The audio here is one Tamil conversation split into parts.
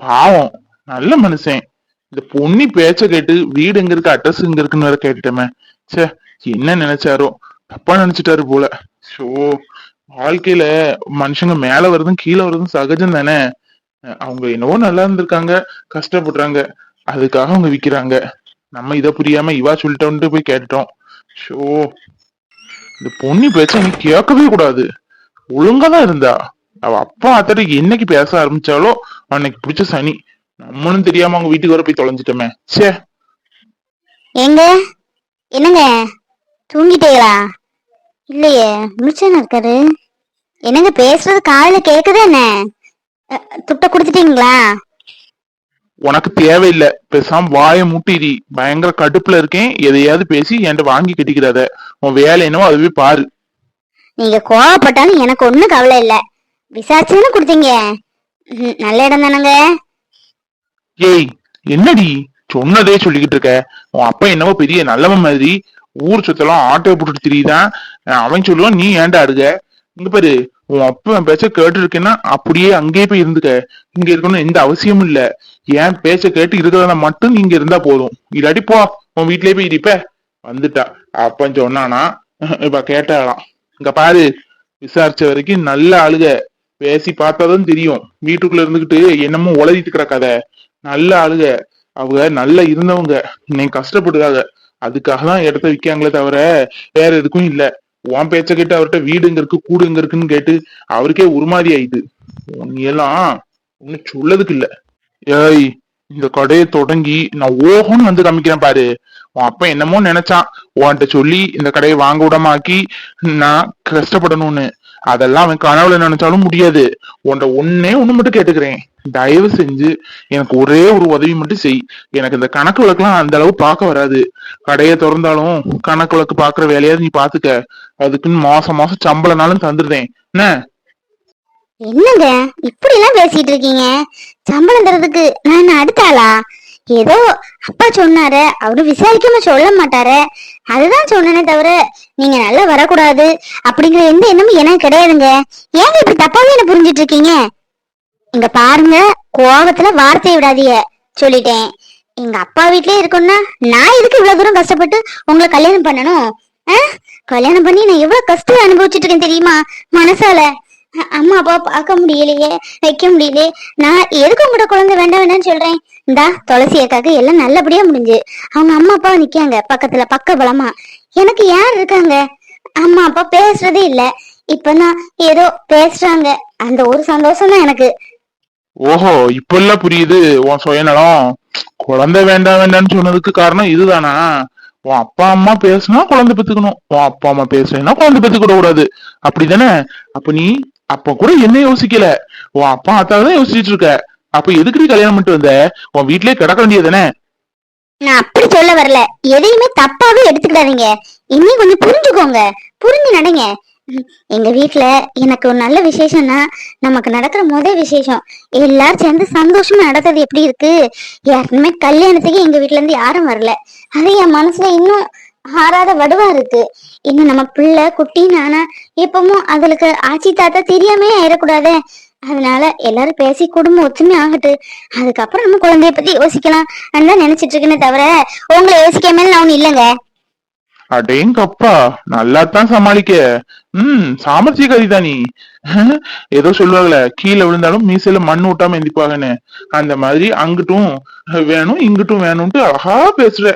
பாவம் நல்ல மனுஷன். இந்த பொண்ணி பேச்ச கேட்டு வீடு எங்க இருக்கு அட்ரஸ் எங்க இருக்குன்னு வேற கேட்டுட்டோமே. ச்சே என்ன நினைச்சாரோ? தப்பா நினைச்சிட்டாரு போல. ஷோ வாழ்க்கையில மனுஷங்க மேல வருதும் கீழே வருதும் சகஜம் தானே. அவங்க என்னவோ நல்லா இருந்திருக்காங்க கஷ்டப்படுறாங்க அதுக்காக அவங்க விக்கிறாங்க. நம்ம இத புரியாம இவா சொல்லிட்டோன்ட்டு போய் கேட்டோம் ஷோ இந்த பொண்ணி பேச்ச நீ கேட்கவே கூடாது. ஒழுங்கா தான் இருந்தா. அவ அப்பா அத்தனை என்னைக்கு பேச ஆரம்பிச்சாலோ அன்னைக்கு பிடிச்ச சனி. நம்மளும் தெரியாம அவங்க வீட்டுக்கு வர போய் தொலைஞ்சிட்டோமே. ச்சே. எங்க? என்னங்க? தூங்கிட்டீங்களா? இல்லையே முடிச்சான இருக்காரு? என்னங்க பேசுறது காதுல கேக்குதா என்ன? துட்ட குடுத்துட்டீங்களா? உனக்கு தேவையில்லை. பேசாம வாயை முட்டிடி. பயங்கர கடுப்புல இருக்கேன். எதையாவது பேசி என்கிட்ட வாங்கி கட்டிக்கிறாத. உன் வேலை என்னவோ அதுவே பாரு. நீங்க கோவப்பட்டாலும் எனக்கு ஒண்ணும் கவலை இல்ல. விசாரிச்சுன்னு கொடுத்தீங்க? நல்ல இடம் தானங்க. ஏய் என்னடி சொன்னதே சொல்லிக்கிட்டு இருக்க? உன் அப்பா என்னவோ பெரிய நல்லவன் மாதிரி ஊர் சுத்தலாம் ஆட்டோ போட்டுட்டு திரியுதான் அவன் சொல்லுவான் நீ ஏன்டா அடுக இங்க பாரு உன் அப்பா பேச்ச கேட்டு இருக்கேன்னா அப்படியே அங்கேயே போய் இருந்துக்க. இங்க இருக்கணும் எந்த அவசியமும் இல்ல. ஏன் பேச்ச கேட்டு இருக்கிறத மட்டும் நீங்க இருந்தா போதும். இல்லாட்டி போ உன் வீட்லயே போய் இருப்ப வந்துட்டா. அப்பன் சொன்னானா இப்ப கேட்டாலாம். இங்க பாரு விசாரிச்ச வரைக்கும் நல்ல ஆளுக பேசி பார்த்தாதான் தெரியும். வீட்டுக்குள்ள இருந்துகிட்டு என்னமோ உளறிட்டு இருக்கிற கதை. நல்ல ஆளுக. அவங்க நல்லா இருந்தவங்க. இன்னைக்கு கஷ்டப்படுறாங்க அதுக்காக தான் இடத்த விற்காங்களே தவிர வேற எதுக்கும் இல்ல. உன் பேச்ச கேட்டு அவர்கிட்ட வீடு எங்க இருக்கு கூடு எங்க இருக்குன்னு கேட்டு அவருக்கே உருமாறி ஆயிடுது நீ எல்லாம் ஒன்னும் சொல்லதுக்கு இல்ல. ஏய் இந்த கடையை தொடங்கி நான் ஓஹோன்னு வந்து காமிக்கிறேன் பாரு. உன் அப்பா என்னமோ நினைச்சான். உன்கிட்ட சொல்லி இந்த கடையை வாங்க விடாமாக்கி நான் கஷ்டப்படணும்னு. அதெல்லாம் அவன் கனவுல நினைச்சாலும் முடியாது. உன்ட ஒன்னே ஒண்ணு மட்டும் கேட்டுக்கிறேன். தயவு செஞ்சு எனக்கு ஒரே ஒரு உதவி மட்டும் செய். எனக்கு இந்த கணக்கு விளக்குலாம் அந்த அளவு பார்க்க வராது. கடையை திறந்தாலும் கணக்கு விளக்கு பாக்குற வேலையாவது நீ பாத்துக்க அதுக்குன்னு மாசம் மாசம் சம்பளம்னாலும் தந்துடுறேன். என்ன? என்னங்க? இப்படி எல்லாம் பேசிட்டு இருக்கீங்க? சம்பளம் தரதுக்கு நான் என்ன ஏதோ அப்பா சொன்னாரு. அவரு விசாரிக்காம சொல்ல மாட்டாரு. அதுதான் சொன்னனே தவிர நீங்க நல்லா வரக்கூடாது. அப்படிங்கிற எந்த எண்ணமும் எனக்கு கிடையாதுங்க. ஏங்க இப்படி தப்பாவே என்ன புரிஞ்சிட்டு இருக்கீங்க இங்க பாருங்க கோபத்துல வார்த்தையை விடாதீங்க. சொல்லிட்டேன். எங்க அப்பா வீட்லயே இருக்கணும்னா நான் எதுக்கு இவ்வளவு தூரம் கஷ்டப்பட்டு உங்களை கல்யாணம் பண்ணணும்? ஆ? கல்யாணம் பண்ணி நான் எவ்வளவு கஷ்டம் அனுபவிச்சுட்டு இருக்கேன் தெரியுமா? மனசால. அம்மா அப்பா பார்க்க முடியலையே வைக்க முடியலையே. நான் எதுக்கு உங்களோட குழந்தை வேண்டாம் வேண்டாம்னு சொல்றேன். இந்தா துளசி அக்காக்கு எல்லாம் நல்லபடியா முடிஞ்சு. அவங்க அம்மா அப்பா நிக்காங்க பக்கத்துல பக்க பலமா எனக்கு யார் இருக்காங்க? அம்மா அப்பா பேசுறதே இல்ல. இப்பதான் ஏதோ பேசுறாங்க. அந்த ஒரு சந்தோஷம் தான் எனக்கு. ஓஹோ இப்பெல்லாம் புரியுது. உன் சுயநலம். குழந்தை வேண்டாம் வேண்டாம்னு சொன்னதுக்கு காரணம் இதுதானா? உன் அப்பா அம்மா பேசுனா குழந்தை பெத்துக்கணும். உன் அப்பா அம்மா பேசுனா குழந்தை பெத்துக்கிட கூடாது அப்படிதானே? அப்ப நீ அப்ப கூட என்ன யோசிக்கல. உன் அப்பா அத்தாவதான் யோசிச்சுட்டு இருக்க. அப்ப எதுக்கு நீ கல்யாணம் பண்ணிட்டு வந்த? உன் வீட்லயே கிடக்க வேண்டியதுதானே நான் அப்படி சொல்ல வரல. எதையுமே தப்பாவே எடுத்துக்கிடாதீங்க. இன்னும் கொஞ்சம் புரிஞ்சுக்கோங்க. புரிஞ்சு நடங்க. எங்க வீட்ல எனக்கு ஒரு நல்ல விசேஷம்னா நமக்கு நடக்கிற முதல் விசேஷம். எல்லாரும் சேர்ந்து சந்தோஷமா நடக்கிறது எப்படி இருக்கு? யாருமே கல்யாணத்துக்கு எங்க வீட்ல இருந்து யாரும் வரல. அது என் மனசுல இன்னும் ஆறாத வடுவா இருக்கு. இன்னும் நம்ம பிள்ளை குட்டி நானா எப்பவும் அதுக்கு ஆச்சி தாத்தா தெரியாமே ஆயிடக்கூடாதே. அதனால எல்லாரும் பேசி குடும்பம் ஒத்துமை ஆகட்டு. அதுக்கப்புறம் நம்ம குழந்தைய பத்தி யோசிக்கலாம். தான் நினைச்சிட்டு இருக்கேனே தவிர உங்களை யோசிக்காம நான் ஒண்ணு இல்லைங்க. அடேங்கப்பா நல்லா தான் சமாளிக்க. ம் சாமர்த்தியக்காரி கதிதா நீ. ஏதோ சொல்லுவாங்கல்ல கீழே விழுந்தாலும் மீசையில மண் ஊட்டாம எந்திப்பாங்கன்னு. அந்த மாதிரி அங்கிட்டும் வேணும் இங்கிட்டும் வேணும்ட்டு அழகா பேசுற.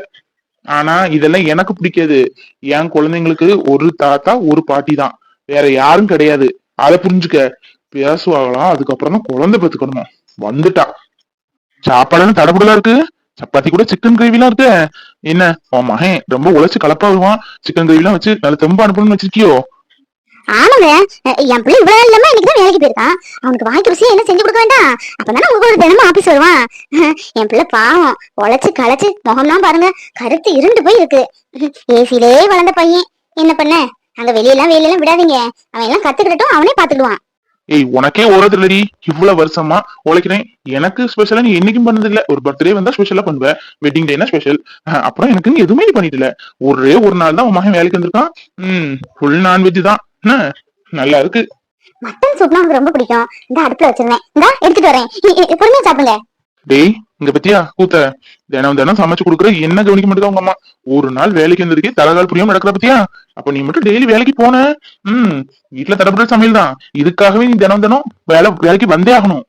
ஆனா இதெல்லாம் எனக்கு பிடிக்காது. என் குழந்தைங்களுக்கு ஒரு தாத்தா ஒரு பாட்டி தான் வேற யாரும் கிடையாது. அதை புரிஞ்சுக்க. பேசுவாங்களாம். அதுக்கப்புறம் தான் குழந்தை பெத்துக்கணுமா வந்துட்டா. சாப்பாடுன்னு தடபுடலா இருக்கு? சப்பாத்தி கூட சிக்கன் கிரேவிலாம் இருக்கு. என்ன? உன் மகன் ரொம்ப உழைச்சு கலப்பாகுவான். சிக்கன் கிரேவிலாம் வச்சு நல்ல தெம்பு அனுப்பணும்னு வச்சிருக்கியோ? ஆமாங்க. என் பிள்ளை இவ்வளவு இல்லாம இன்னைக்கு தான் வேலைக்கு போயிருக்கான் அவனுக்கு வாய்க்கு ருசியா என்ன செஞ்சு கொடுக்க வேண்டாம். அப்பதானே உங்க தினமும் ஆபீஸ் வருவான். என் பிள்ளை பாவம். உழைச்சு களைச்சு முகம்லாம் பாருங்க. கருத்து இருண்டு போய் இருக்கு ஏசிலே வளர்ந்த பையன். என்ன பண்ண? அங்க வெளியெல்லாம் வெளியெல்லாம் விடாதீங்க. அவன் எல்லாம் கத்துக்கிட்டட்டும் அவனே பாத்துக்கிடுவான். ஏய் உனக்கே ஓரது இல்லடி. இவ்வளவு வருஷமா உழைக்கிறேன். எனக்கு ஸ்பெஷலா நீ என்னைக்கும் பண்ணது இல்ல ஒரு பர்த்டே வந்தா ஸ்பெஷலா பண்ணுவேன் வெட்டிங் டேனா ஸ்பெஷல் அப்புறம் எனக்கு எதுவுமே நீ பண்ணிட்டு இல்ல ஒரே ஒரு நாள் தான் உன் மகன் வேலைக்கு வந்திருக்கான். ம் ஃபுல் நான்வெஜ் தான். நல்லா இருக்கு. மட்டன் சூப்னா அவனுக்கு ரொம்ப பிடிக்கும். இந்த அடுப்புல வச்சிருந்தேன். இந்த எடுத்துட்டு வரேன். பொறுமையா சாப்பிடுங்க. டேய் இங்க பத்தியா கூத்த? தினம் தினம் சமைச்சு கொடுக்குற என்ன கவனிக்க மாட்டேங்க உங்க அம்மா? ஒரு நாள் வேலைக்கு வந்ததுக்கே தலைகால் புரியாம நடக்கிற பத்தியா? அப்ப நீ மட்டும் டெய்லி வேலைக்கு போன. ம் வீட்டுல தடப்பட சமையல் தான். இதுக்காகவே நீ தினம் தினம் வேலை வேலைக்கு வந்தே ஆகணும்.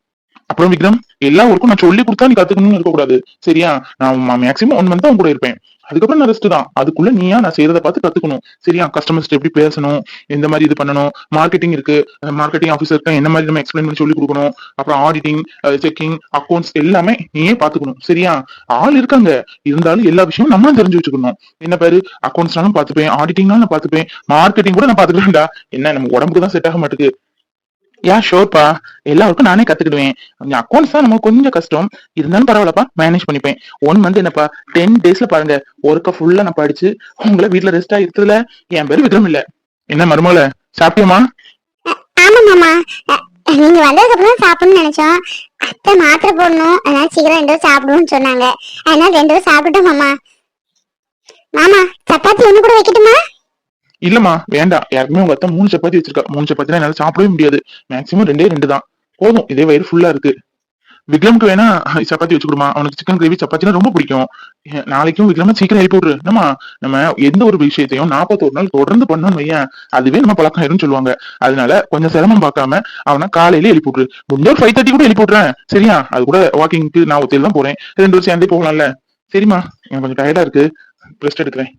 அப்புறம் விக்ரம் எல்லா ஒர்க்கும் நான் சொல்லி கொடுத்தா நீ கத்துக்கணும்னு இருக்கக்கூடாது. சரியா? நான் மேக்ஸிமம் ஒன் மந்த் தான் கூட இருப்பேன். அதுக்கப்புறம் நான் ரெஸ்ட் தான். அதுக்குள்ள நீயா நான் செய்யறத பார்த்து கத்துக்கணும். சரியா கஸ்டமர்ஸ் எப்படி பேசணும் எந்த மாதிரி இது பண்ணணும் மார்க்கெட்டிங் இருக்கு மார்க்கெட்டிங் ஆஃபீஸருக்கு என்ன மாதிரி நம்ம எக்ஸ்பிளைன் பண்ணி சொல்லி கொடுக்கணும் அப்புறம் ஆடிட்டிங் செக்கிங் அக்கௌண்ட்ஸ் எல்லாமே நீயே பாத்துக்கணும் சரியா? ஆள் இருக்காங்க. இருந்தாலும் எல்லா விஷயமும் நம்ம தெரிஞ்சு வச்சுக்கணும். என்ன பேரு அக்கௌண்ட்ஸ்னாலும் பாத்துப்பேன் ஆடிட்டிங்னாலும் நான் பாத்துப்பேன் மார்க்கெட்டிங் கூட நான் பாத்துக்கிறேன்டா என்ன நம்ம உடம்புக்கு தான் செட் ஆக மாட்டேங்குது யா ஷோர்ப்பா எல்லாருக்கும் நானே கத்துக்கிடுவேன். கொஞ்சம் அக்கௌண்ட்ஸ் தான் நமக்கு கொஞ்சம் கஷ்டம். இருந்தாலும் பரவாயில்லப்பா மேனேஜ் பண்ணிப்பேன். ஒன் மந்த் என்னப்பா டென் டேஸ்ல பாருங்க. ஒர்க்க ஃபுல்லா நான் படிச்சு உங்களை வீட்டுல ரெஸ்டா இருக்கிறதுல என் பேரு விக்ரம் இல்ல. என்ன மருமகள சாப்பிட்டியமா ஆமா மாமா. நீங்க வந்ததுக்கு அப்புறம் சாப்பிடணும்னு நினைச்சோம். அத்தை மாத்திரை போடணும். அதனால சீக்கிரம் ரெண்டு பேரும் சாப்பிடுவோம்னு சொன்னாங்க. அதனால ரெண்டு பேரும் சாப்பிட்டோம் மாமா. மாமா சப்பாத்தி ஒண்ணு கூட வைக்கட்டுமா? இல்லம்மா வேண்டாம். யாருக்குமே உங்க அத்தை மூணு சப்பாத்தி வச்சிருக்கா. மூணு சப்பாத்தி என்னால சாப்பிடவே முடியாது. மேக்சிமம் ரெண்டே ரெண்டு தான். போதும் இதே வயிறு ஃபுல்லா இருக்கு. விக்ரம்க்கு வேணா சப்பாத்தி வச்சு கொடுமா. அவனுக்கு சிக்கன் கிரேவி சப்பாத்தினா ரொம்ப பிடிக்கும். நாளைக்கும் விக்ரம சீக்கிரம் எழுப்பி விடுரு நம்ம நம்ம எந்த ஒரு விஷயத்தையும் நாற்பத்தோரு நாள் தொடர்ந்து பண்ணோம்னு வையேன். அதுவே நம்ம பழக்கம் ஆயிரும்னு சொல்லுவாங்க. அதனால கொஞ்சம் சிரமம் பார்க்காம அவனை காலையில எழுப்பி விட்டுரு. முன்னோர் ஒரு ஃபைவ் தேர்ட்டி கூட எழுப்பி விட்றேன் சரியா? அது கூட வாக்கிங்க்கு நான் ஒத்தையில தான் போறேன். ரெண்டு பேரும் சேர்ந்தே போகலாம்ல. சரிம்மா எனக்கு கொஞ்சம் டயர்டா இருக்கு. ரெஸ்ட் எடுக்கிறேன்.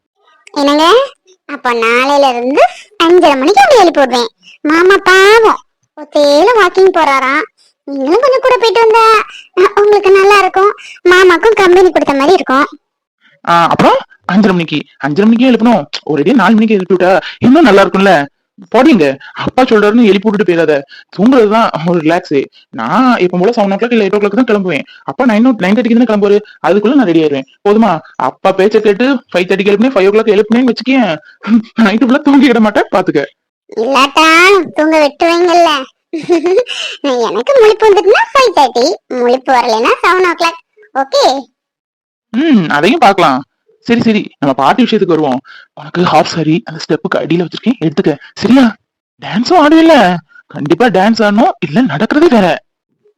அப்ப நாளையில இருந்து அஞ்சரை மணிக்கு அப்படி எழுப்பிவிடுவேன் மாமா பாவம். ஒத்தையில வாக்கிங் போறாராம். நீங்களும் கொஞ்சம் கூட போயிட்டு வந்தா உங்களுக்கு நல்லா இருக்கும். மாமாக்கும் கம்பெனி கொடுத்த மாதிரி இருக்கும். அப்புறம் அஞ்சரை மணிக்கு அஞ்சரை மணிக்கே எழுப்பணும். ஒரேடியே நாலு மணிக்கு எழுப்பி விட்டா இன்னும் நல்லா இருக்கும்ல? போடுங்க. அப்பா சொல்றாருன்னு எழுப்பி விட்டுட்டு போயிடாத தூங்குறதுதான் ஒரு ரிலாக்ஸே நான் இப்ப போல செவன் ஓ கிளாக் இல்ல எயிட் ஓ கிளாக் தான் கிளம்புவேன். அப்பா நைன் நைன் தேர்ட்டிக்கு தானே கிளம்புவாரு. அதுக்குள்ள நான் ரெடி ஆயிருவேன் போதுமா? அப்பா பேச்ச கேட்டு ஃபைவ் தேர்ட்டிக்கு எழுப்பினே ஃபைவ் ஓ கிளாக் எழுப்பினேன்னு வச்சுக்கேன். நைட்டு ஃபுல்லா தூங்கிட மாட்டேன் பாத்துக்க. இல்லாட்டா தூங்க விட்டுருவீங்கல்ல எனக்கு முழிப்பு வந்துட்டுனா ஃபைவ் தேர்ட்டி முழிப்பு வரலைன்னா செவன் ஓ கிளாக் ஓகே ம் அதையும் பார்க்கலாம். சரி சரி. நம்ம பாட்டு விஷயத்துக்கு வருவோம். உனக்கு ஹாஃப் சாரி அந்த ஸ்டெப்புக்கு அடியில வச்சிருக்கேன். எடுத்துக்க. சரியா? டான்ஸும் ஆடுவில்ல. கண்டிப்பா டான்ஸ் ஆடணும். இல்ல நடக்கிறதே வேற.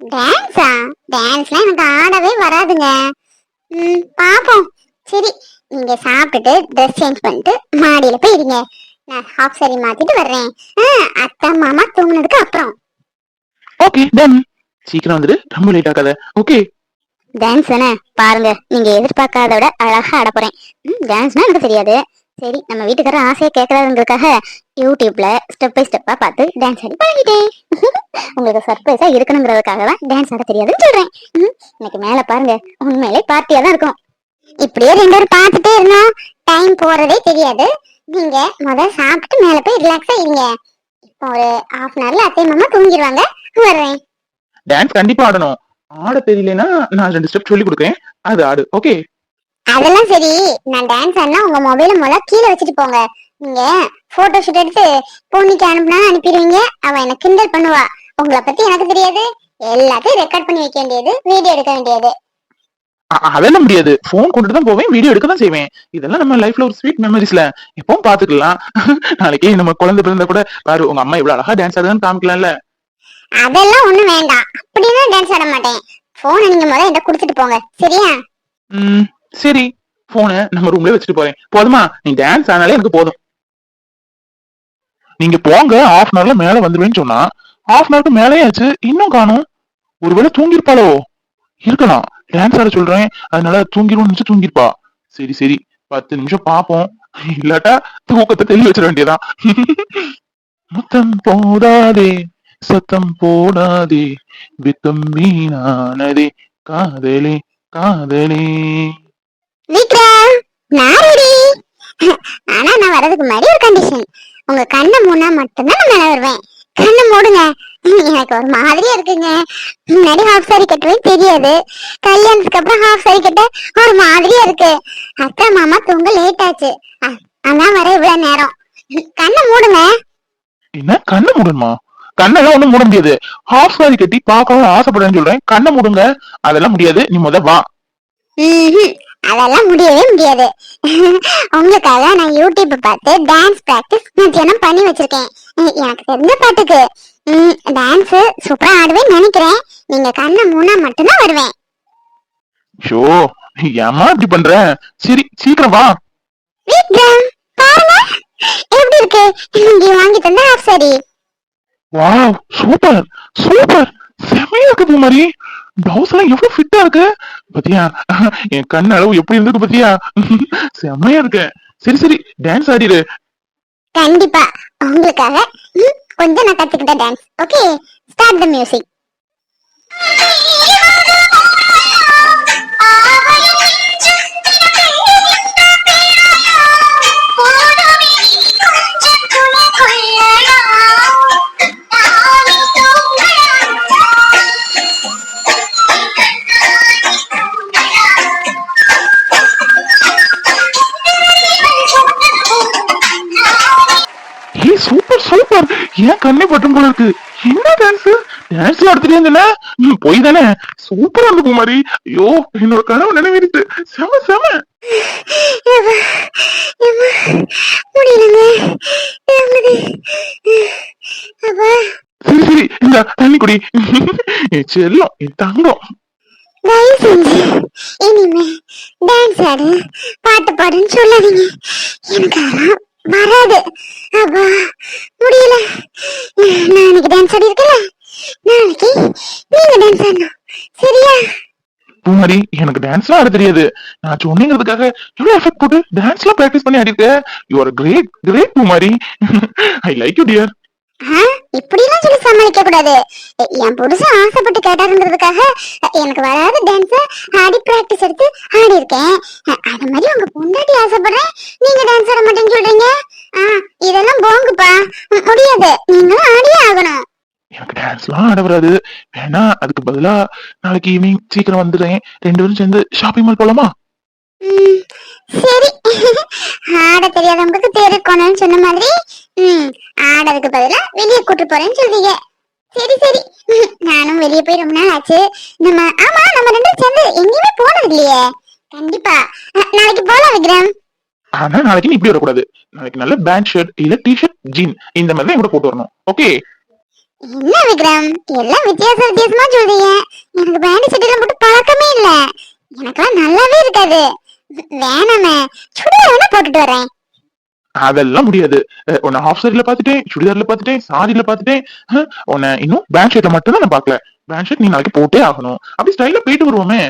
டான்ஸா டான்ஸ்லாம் எனக்கு ஆடவே வராதுங்க. ம் பாப்போம். சரி நீங்க சாப்பிட்டுட்டு ட்ரெஸ் சேஞ்ச் பண்ணிட்டு மாடியில போய் இருங்க நான் ஹாஃப் சாரி மாத்திட்டு வர்றேன். அத்தை மாமா தூங்குனதுக்கு அப்புறம். ஓகே டன் சீக்கிரம் வந்துடு ரொம்ப லேட் ஆகாத. ஓகே டான்ஸ் தானே? பாருங்க நீங்க எதிர்பார்க்காத விட அழகா ஆட போறேன். டான்ஸ்னா எனக்கு தெரியாது. சரி நம்ம வீட்டுக்காரர் ஆசையா கேட்கறாருங்கிறதுக்காக யூடியூப்ல ஸ்டெப் பை ஸ்டெப்பா பார்த்து டான்ஸ் ஆடி பழகிட்டேன். உங்களுக்கு சர்ப்ரைஸா இருக்கணுங்கிறதுக்காக தான் டான்ஸ் ஆட தெரியாதுன்னு சொல்றேன். இன்னைக்கு மேல பாருங்க உண்மையிலே பார்ட்டியா தான் இருக்கும். இப்படியே ரெண்டு பேரும் பார்த்துட்டே இருந்தோம். டைம் போறதே தெரியாது. நீங்க முதல்ல சாப்பிட்டு மேல போய் ரிலாக்ஸா இருங்க. இப்போ ஒரு ஹாஃப் அன் ஹவர்ல அத்தை மாமா தூங்கிடுவாங்க வர்றேன். டான்ஸ் கண்டிப்பா ஆடணும். ஆட தெரியலனா நான் ரெண்டு ஸ்டெப் சொல்லி கொடுக்குறேன். அது ஆடு. ஓகே அதெல்லாம் சரி. நான் டான்ஸ் ஆடினா உங்க மொபைல முதல்ல கீழே வச்சுட்டு போங்க. நீங்க போட்டோ ஷூட் எடுத்து பொண்ணுக்கு அனுப்புனா அனுப்பிடுவீங்க. அவ என்ன கிண்டல் பண்ணுவா. உங்களை பத்தி எனக்கு தெரியாது. எல்லாத்தையும் ரெக்கார்ட் பண்ணி வைக்க வேண்டியது வீடியோ எடுக்க வேண்டியது. அதெல்லாம் முடியாது. போன் கொண்டுட்டு தான் போவேன் வீடியோ எடுக்க தான் செய்வேன். இதெல்லாம் நம்ம லைஃப்ல ஒரு ஸ்வீட் மெமரிஸ்ல எப்பவும் பாத்துக்கலாம் நாளைக்கு நம்ம குழந்தை பிறந்த கூட பாரு உங்க அம்மா இவ்வளவு அழகா டான்ஸ் ஆடுதுன்னு காமிக்கலாம்ல. அதெல்லாம் ஒண்ணும் வேண்டாம். அப்படின்னா டான்ஸ் ஆட மாட்டேன். போனை நீங்க முதல்ல என்கிட்ட கொடுத்துட்டு போங்க. சரியா? ம் சரி. போனை நம்ம ரூம்லயே வச்சுட்டு போறேன். போதுமா? நீ டான்ஸ் ஆனாலே எனக்கு போதும். நீங்க போங்க ஹாஃப் அன் அவர்ல மேல வந்துருவேன்னு சொன்னா ஹாஃப் அன் அவருக்கு மேலே ஆச்சு இன்னும் காணும். ஒருவேளை தூங்கிருப்பாளோ இருக்கலாம் டான்ஸ் ஆட சொல்றேன். அதனால தூங்கிருவோம்னு நினைச்சு தூங்கிருப்பா சரி சரி. பத்து நிமிஷம் பாப்போம் இல்லாட்டா தூக்கத்தை தெளி வச்சிட வேண்டியதான் முத்தம் போதாதே. சத்தம் போடாதே வித்தம் வீணானதே. காதலே காதலே. விக்ரம் நான் ரெடி ஆனா நான் வர்றதுக்கு முன்னாடி ஒரு கண்டிஷன் உங்க கண்ணை மூணா மட்டும்தான் நான் வருவேன். கண்ணை மூடுங்க. எனக்கு ஒரு மாதிரியா இருக்குங்க. முன்னாடி ஹாஃப் சாரி கட்டுவேன் தெரியாது. கல்யாணத்துக்கு அப்புறம் ஹாஃப் சாரி கட்ட ஒரு மாதிரியா இருக்கு. அக்கா மாமா தூங்க லேட் ஆச்சு. அதான் வர இவ்வளவு நேரம். கண்ணை மூடுங்க. என்ன? கண்ணை மூடணுமா? கண்ணெல்லாம் ஒண்ணும் மூட முடியாது. ஹாஃப் சாரி கட்டி பார்க்கவும் ஆசைப்படுறேன்னு சொல்றேன். கண்ணை மூடுங்க. அதெல்லாம் முடியாது. நீ முத வா. அதெல்லாம் முடியவே முடியாது. உங்களுக்காக நான் யூடியூப் பார்த்து டான்ஸ் பிராக்டிஸ் மத்தியானம் பண்ணி வச்சிருக்கேன். எனக்கு தெரிஞ்ச பாட்டுக்கு. டான்ஸ் சூப்பரா ஆடுவேன்னு நினைக்கிறேன். நீங்க கண்ணை மூணா மட்டும்தான் வருவேன். ஷோ ஏமா இப்படி பண்ற? சரி சீக்கிரம் வா. பாருங்க. எப்படி இருக்கு? இங்க வாங்கி தந்த half sari wow super super செமையா இருக்கு பூமாரி பிளவுஸ் எல்லாம் எவ்வளவு ஃபிட்டா இருக்கு. பத்தியா? என் கண் அளவு எப்படி இருந்திருக்கு பாத்தியா? செமையா இருக்கு. சரி சரி டான்ஸ் ஆடிடு. கண்டிப்பா. உங்களுக்காக கொஞ்சம் நான் கத்துக்கிட்ட dance okay start the music ஏன் கண்ணே பட்டும் போல இருக்கு? என்ன டான்ஸ் டான்ஸ் ஆடுத்துட்டே இருந்தேன போய் தானே. சூப்பரா இருக்கு பூமாரி ஐயோ என்னோட கனவு நினைவேறிட்டு. செம செம. சரி சரி இந்த தண்ணி குடி. செல்லம் என் தங்கம். தயவு செஞ்சு இனிமே டான்ஸ் ஆடு பாட்டு பாடுன்னு சொல்லாதீங்க. எனக்கு அதெல்லாம் வராது. அப்பா முடியல. நான் இன்னைக்கு டான்ஸ் ஆடி இருக்கல நாளைக்கு நீங்க டான்ஸ் ஆடணும். சரியா? பூமாரி எனக்கு டான்ஸ்லாம் ஆட தெரியாது. நான் சொன்னீங்கிறதுக்காக எவ்வளவு எஃபெக்ட் போட்டு டான்ஸ்லாம் பிராக்டிஸ் பண்ணி ஆடிருக்க you are great great Poomari. I like you dear ஆ, இப்படிலாம் சொல்லி சமாளிக்க கூடாது. என் புருஷன் ஆசைப்பட்டு கேட்டாருன்றதுக்காக எனக்கு வராத டான்ஸ ஆடி பிராக்டிஸ் எடுத்து ஆடி இருக்கேன். அது மாதிரி உங்க பொண்டாட்டி ஆசைப்படுறேன். நீங்க டான்ஸ் ஆட மாட்டேன்னு சொல்றீங்க? ஆ, இதெல்லாம் போங்குப்பா. முடியாது. நீங்களும் ஆடியே ஆகணும். எனக்கு டான்ஸ்லாம் ஆட வராது. வேணா அதுக்கு பதிலா நாளைக்கு ஈவினிங் சீக்கிரம் வந்துடுறேன். ரெண்டு பேரும் சேர்ந்து ஷாப்பிங் மால் போலாமா? சரி. ஆட தெரியாதவங்களுக்கு தெரிக்கணும்னு சொன்ன மாதிரி ம் ஆடறதுக்கு பதிலா வெளியே கூட்டு போறேன்னு சொல்றீங்க. சரி சரி. நானும் வெளியே போய் ரொம்ப நாள் ஆச்சு. நம்ம ஆமா நம்ம ரெண்டு சேர்ந்து எங்கேயுமே போனது இல்லையே. கண்டிப்பா. நாளைக்கு போலாம் விக்ரம். ஆனா நாளைக்கு நீ இப்படி வரக்கூடாது. நாளைக்கு நல்ல பேண்ட் ஷர்ட் இல்ல டி ஷர்ட் ஜீன் இந்த மாதிரி தான் கூட போட்டு வரணும். ஓகே? என்ன விக்ரம்? எல்லாம் வித்தியாச வித்தியாசமா சொல்றீங்க. எனக்கு பேண்ட் சட்டையெல்லாம் போட்டு பழக்கமே இல்ல. எனக்கெல்லாம் நல்லாவே இருக்காது. வேணாமே சுடிதார் வேணா போட்டுட்டு வரேன். அதெல்லாம் முடியாது. உன்னை ஹாஃப் சாரில பாத்துட்டேன் சுடிதார்ல பாத்துட்டேன் சாரில பாத்துட்டேன் உன்னை இன்னும் பேண்ட் ஷர்ட்ல மட்டும் தான் நான் பாக்கல பேண்ட் ஷர்ட் நீ நாளைக்கு போட்டே ஆகணும். அப்படி ஸ்டைல போயிட்டு வருவோமே.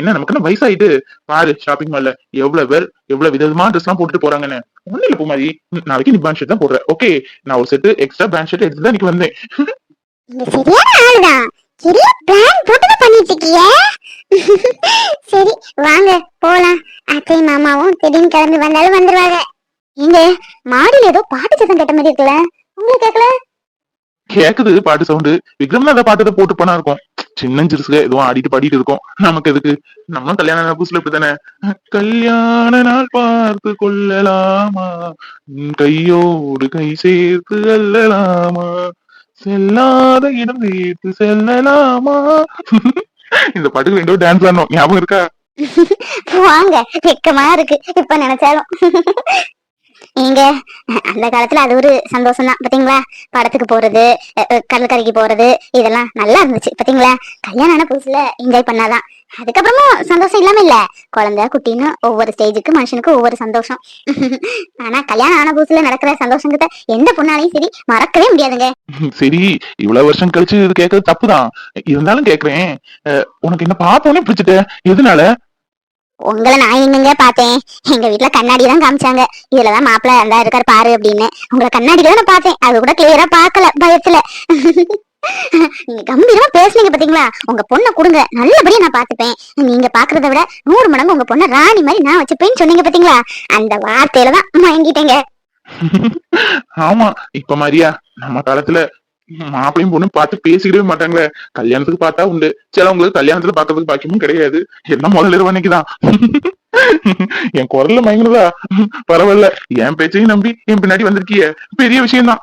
என்ன நமக்கு என்ன வயசாயிட்டு? பாரு ஷாப்பிங் மால்ல எவ்வளவு பேர் எவ்வளவு விதவிதமா ட்ரெஸ் எல்லாம் போட்டுட்டு போறாங்கன்னு. ஒண்ணு இல்ல பூமாரி. ம், நாளைக்கு நீ பேண்ட் ஷர்ட் தான் போடுற. ஓகே நான் ஒரு செட்டு எக்ஸ்ட்ரா பேண்ட் ஷர்ட் எடுத்து தான் இன்னைக்கு வந்தேன். இந்த பிளான் போட்டு பண்ணிட்டு இருக்கிய சரி வாங்க போலாம். அத்தை மாமாவும் திடீர்னு கிளம்பி வந்தாலும் வந்துருவாங்க. இங்க மாடியில ஏதோ பாட்டு சத்தம் கேட்ட மாதிரி இருக்குல்ல? உங்களுக்கு கேட்கல? கேக்குது பாட்டு சவுண்டு. விக்ரம் தான் பாட்டு போட்டு போனா இருக்கும். சின்ன சிறுசுக எதுவும் ஆடிட்டு பாடிட்டு இருக்கோம். நமக்கு எதுக்கு? நம்மளும் கல்யாண புதுசுல இப்படித்தானே கல்யாண நாள் பார்த்து கொள்ளலாமா? கையோடு கை சேர்த்து அல்லலாமா? செல்லாத இடம் சேர்த்து செல்லலாமா? இந்த பாட்டுக்கு ரெண்டும் டான்ஸ் ஆடணும். ஞாபகம் இருக்கா? வாங்க வெக்கமா இருக்கு. இப்ப நினைச்சாலும். நீங்க அந்த காலத்துல அது ஒரு சந்தோஷம் தான் பாத்தீங்களா? படத்துக்கு போறது கடற்கரைக்கு போறது இதெல்லாம் நல்லா இருந்துச்சு. பாத்தீங்களா? கல்யாணம் ஆன புதுசுல என்ஜாய் பண்ணாதான். அதுக்கப்புறமும் சந்தோஷம் இல்லாம இல்ல. குழந்தை குட்டின்னு ஒவ்வொரு ஸ்டேஜுக்கு மனுஷனுக்கு ஒவ்வொரு சந்தோஷம். ஆனா கல்யாணம் ஆன புதுசுல நடக்கிற சந்தோஷங்கிட்ட எந்த பொண்ணாலையும் சரி மறக்கவே முடியாதுங்க. சரி இவ்வளவு வருஷம் கழிச்சு இது கேட்கறது தப்புதான். இருந்தாலும் கேக்குறேன் உனக்கு என்ன பார்த்தோன்னே பிடிச்சிட்ட? எதனால? உங்களை நான் எங்கங்க பார்த்தேன்? எங்க வீட்ல கண்ணாடி தான் காமிச்சாங்க. இதுலதான் மாப்பிள்ள இருந்தா இருக்காரு பாரு அப்படின்னு. உங்களை கண்ணாடியில தான் நான் பார்த்தேன். அது கூட கிளியரா பார்க்கல பயத்துல. நீங்க கம்பீரமா பேசுனீங்க பாத்தீங்களா? உங்க பொண்ணை கொடுங்க. நல்லபடியா நான் பாத்துப்பேன் நீங்க பாக்குறத விட நூறு மடங்கு உங்க பொண்ணை ராணி மாதிரி நான் வச்சுப்பேன்னு சொன்னீங்க பாத்தீங்களா? அந்த வார்த்தையில தான் வாங்கிட்டேங்க ஆமா இப்ப மாதிரியா? நம்ம காலத்துல மாப்பிளையும் பொண்ணும் பார்த்து பேசிக்கிடவே மாட்டாங்களே. கல்யாணத்துக்கு பார்த்தா உண்டு. சிலவங்களுக்கு கல்யாணத்துல பாக்குறதுக்கு பாக்கியமும் கிடையாது. எல்லாம் முதல்ல இரவன்னைக்குதான் என் குரல்ல மயங்குறதா பரவாயில்ல. என் பேச்சையும் நம்பி என் பின்னாடி வந்திருக்கிய. பெரிய விஷயம்தான்.